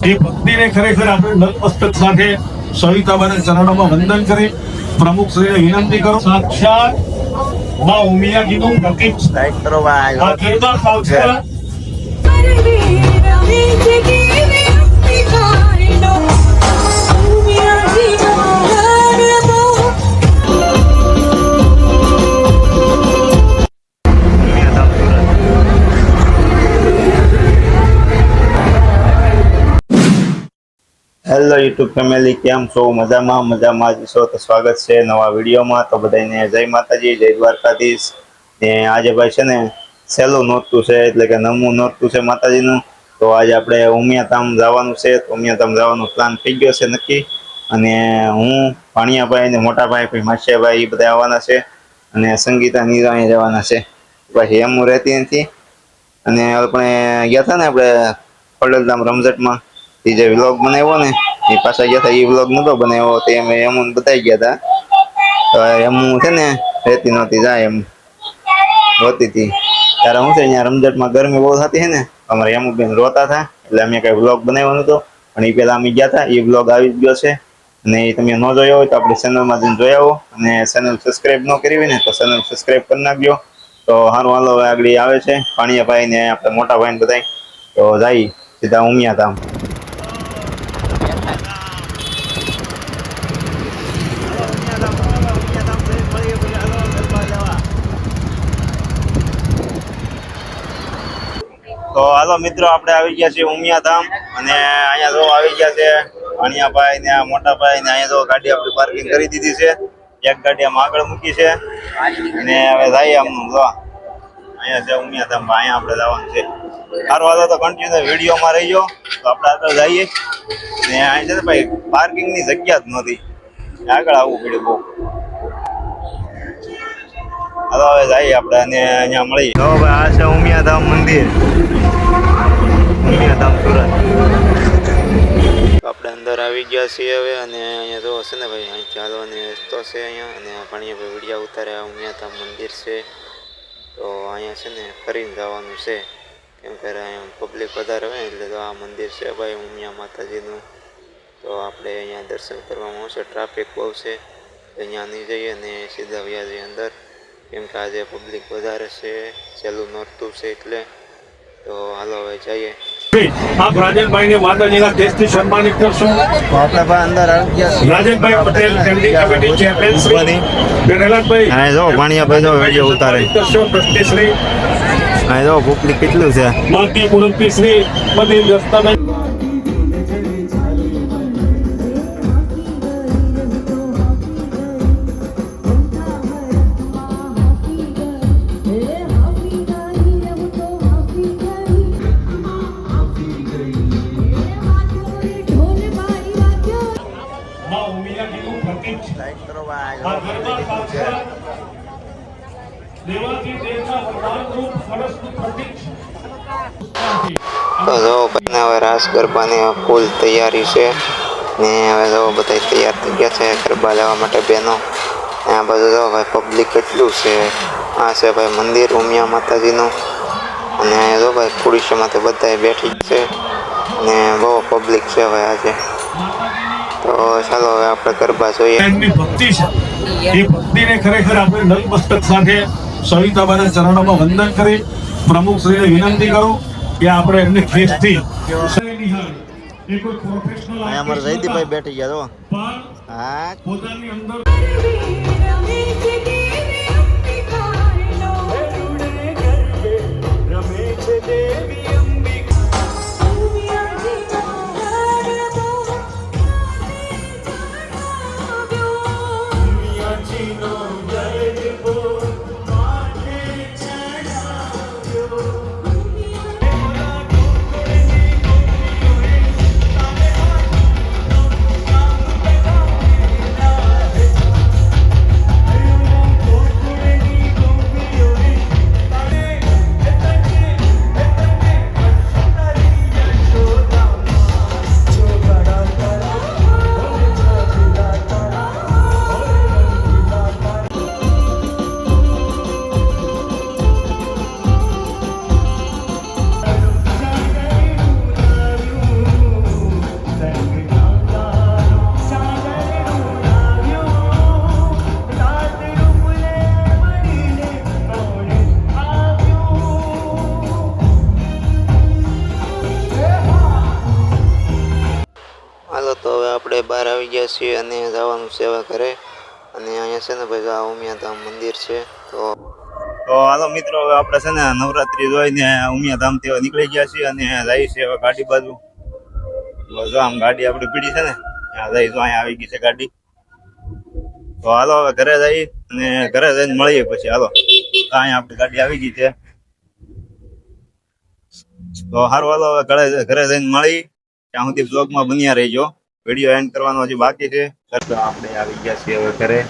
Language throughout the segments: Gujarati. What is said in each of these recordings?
એ ભક્તિને ખરેખર આપણે નતમસ્તક સાથે સવિતાબાના ચરણોમાં વંદન કરી પ્રમુખ શ્રીને વિનંતી કરો. સાક્ષાતમાં ઉમિયા કીધું ગરબા સાક્ષાત હેલો યુટ્યુબ ફેમિલી કેમ છો? મજામાં મજામાં છો? તો સ્વાગત છે નવા વિડીયોમાં. તો બધાને જય માતાજી, જય દ્વારકાધીશ. ને આજે ભાઈ છે ને સહેલું નોરતું છે, એટલે કે નમું નોરતું છે માતાજીનું. તો આજે આપણે ઉમિયાધામ જવાનું છે. તો ઉમિયાધામ જવાનું પ્લાન થઈ ગયો છે નક્કી. અને હું, ભાણિયાભાઈ ને મોટાભાઈ, ભાઈ માસિયાભાઈ એ બધા આવવાના છે. અને સંગીતા નીરાણી રહેવાના છે. પછી એમ રહેતી નથી. અને આપણે ગયા હતા ને આપણે ખોડલધામ રમઝટમાં. જે વ્લોગ બનાવ્યો ને એ પાછા ગયા હતા એ વ્લોગ નતો બનાવ્યો તે અમે એમ બતાવી ગયા હતા. એમ છે ને રહેતી નહોતી જાય એમ. રોતી હતી ત્યારે હું છે અહીંયા રમઝટમાં ગરમી બહુ થતી છે ને અમારે એમ બેન રોતા હતા, એટલે અમે કાંઈ વ્લોગ બનાવ્યો નતો પણ એ પહેલાં અમે ગયા હતા એ વ્લોગ આવી ગયો છે. અને એ તમે ન જોયો હોય તો આપણી ચેનલમાં જઈને જોઈ આવો. અને ચેનલ સબસ્ક્રાઇબ ન કરી હોય ને, તો ચેનલ સબસ્ક્રાઇબ કરી નાખજો. તો સારું હાલો, હવે આગળ આવે છે. પાણીયાભાઈ ને આપણે મોટા ભાઈ ને બધા તો જાય સીધા ઉમિયા ધામ. તો હાલો મિત્રો, આપણે આવી ગયા છીએ ઉમિયા ધામ અને અહીંયા જો આવી ગયા છે અણિયાભાઈ ને મોટાભાઈ ને અહીંયા જો ગાડી આપણી પાર્કિંગ કરી દીધી છે. એક ગાડી આમ આગળ મૂકી છે અને હવે જઈએ આમ જો અહીંયા છે ઉમિયા ધામ અહીંયા આપણે જવાનું છે. સારું, હાલો તો કન્ટિન્યુ વિડીયોમાં રહીજો. તો આપણે આગળ જઈએ. ને અહીંયા છે ને ભાઈ પાર્કિંગની જગ્યા જ નહોતી. આગળ આવવું પડ્યું બહુ. હાલો, હવે જઈએ આપણે અને અહીંયા મળીએ. તો ભાઈ આ છે ઉમિયાધામ મંદિર. ઉમિયાધામ આપણે અંદર આવી ગયા છીએ હવે અને અહીંયા જો છે ને ભાઈ, અહીં ચાલવાની રસ્તો છે અહીંયા અને પાણી ભાઈ વિડીયા ઉતારે, આ ત્યાં મંદિર છે. તો અહીંયા છે ને ફરીને જવાનું છે. કેમ કે અહીંયા પબ્લિક વધારે હોય એટલે તો આ મંદિર છે ભાઈ, ઉમિયા માતાજીનું. તો આપણે અહીંયા દર્શન કરવામાં આવશે ટ્રાફિક બહુ છે. અહીંયા નહીં જઈએ અને સીધા વ્યા જઈએ અંદર. કેમ કે આજે પબ્લિક વધારે છે સહેલું નોરતું છે એટલે. તો હાલો હવે જઈએ. આપ રાજનભાઈને માતાજીના દેશથી સન્માનિત કરશું? રાજનભાઈ પટેલ કેન્દ્રીય કમિટી ચેરમેન શ્રી બેનલાલભાઈ હા જો ભાણિયાભાઈ જો વિડિયો ઉતારે. કરશો ટ્રસ્ટી શ્રી હા જો કેટલું છે? માલતી મુરબ્બી શ્રી બધી દસ્તાવેજ પ્રતીક છે તો જો બધા હવે રાસ ગરબાની ફૂલ તૈયારી છે. ને હવે જો બધા તૈયાર થઈ ગયા છે ગરબા લેવા માટે બહેનો આ બધું જો ભાઈ પબ્લિક કેટલું છે. આ છે ભાઈ મંદિર ઉમિયા માતાજીનું. અને જો ભાઈ ખુરશીમાંથી બધા બેઠી છે. ને બહુ પબ્લિક છે ભાઈ આજે. તો ચાલો હવે આપણે ગરબા જોઈએ. એમની ભક્તિ છે. એ ભક્તિને ખરેખર આપણે નતમસ્તક સાથે સવિતાબાના ચરણોમાં વંદન કરી પ્રમુખ શ્રીને વિનંતી કરું કે આપણે એમની ખેસથી અમારા જયદીપભાઈ બેઠી ગયા તો હા. પોતાની અંદર બહાર આવી ગયા છીએ અને જવાનું સેવા કરે. અને અહીંયા છે ને ભાઈ આ ઉમિયાધામ મંદિર છે, તો તો હાલો મિત્રો, હવે આપણે છે ને નવરાત્રી જોઈને ઉમિયાધામથી નીકળી ગયા છીએ અને જઈએ છે હવે ગાડી બાજુ. જો આમ ગાડી આપણી પીડી છે ને, ત્યાં જઈ અહીંયા આવી ગઈ છે ગાડી. તો હાલો હવે ઘરે જઈ અને ઘરે જઈને મળીએ પછી, હાલો. અહીંયા આપણી ગાડી આવી ગઈ છે. તો હારું, હાલો, હવે ઘરે ઘરે જઈને મળી. ત્યાં સુધી બ્લોગમાં બન્યા રહેજો. વીડિયો એન્ડ કરવાનો હજી બાકી છે. આપણે આવી ગયા છીએ હવે ઘરે.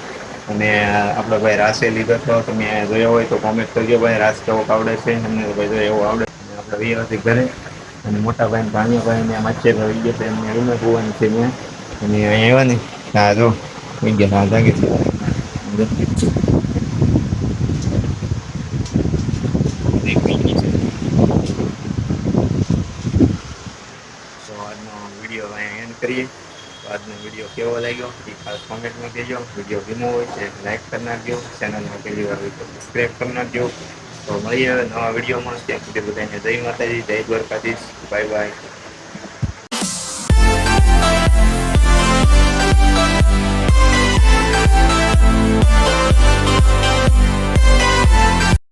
અને આપણો ભાઈ રાસે લીધો તો તમે જોયો હોય તો કોમેન્ટ કરજો ભાઈ. રાસ કેવો આવડે છે? એમને તો ભાઈ એવો આવડે અને આપણે વી હતી ઘરે. અને મોટા ભાઈ ભાણિયા ભાઈ ને મચ્છર આવી ગયા છે. એમને રૂમે હોવાની છે મેં અને અહીંયા આવ્યા ને. હા, જો. ગયા. છે દેખાઈ ગઈ છે તો વીડિયો અહીંયા એન્ડ કરીએ. તો આજનો વીડિયો કેવો લાગ્યો? એ ખાસ કોમેન્ટમાં કહેજો. વીડિયો ગમ્યો હોય છે લાઇક કરી નાખજો. ચેનલમાં પહેલી વાર હોય તો સબસ્ક્રાઈબ કરી નાખજો. તો મળીએ નવા વિડીયોમાં. ત્યાં સુધી બધાને જય માતાજી, જય દ્વારકાધીશ. Bye by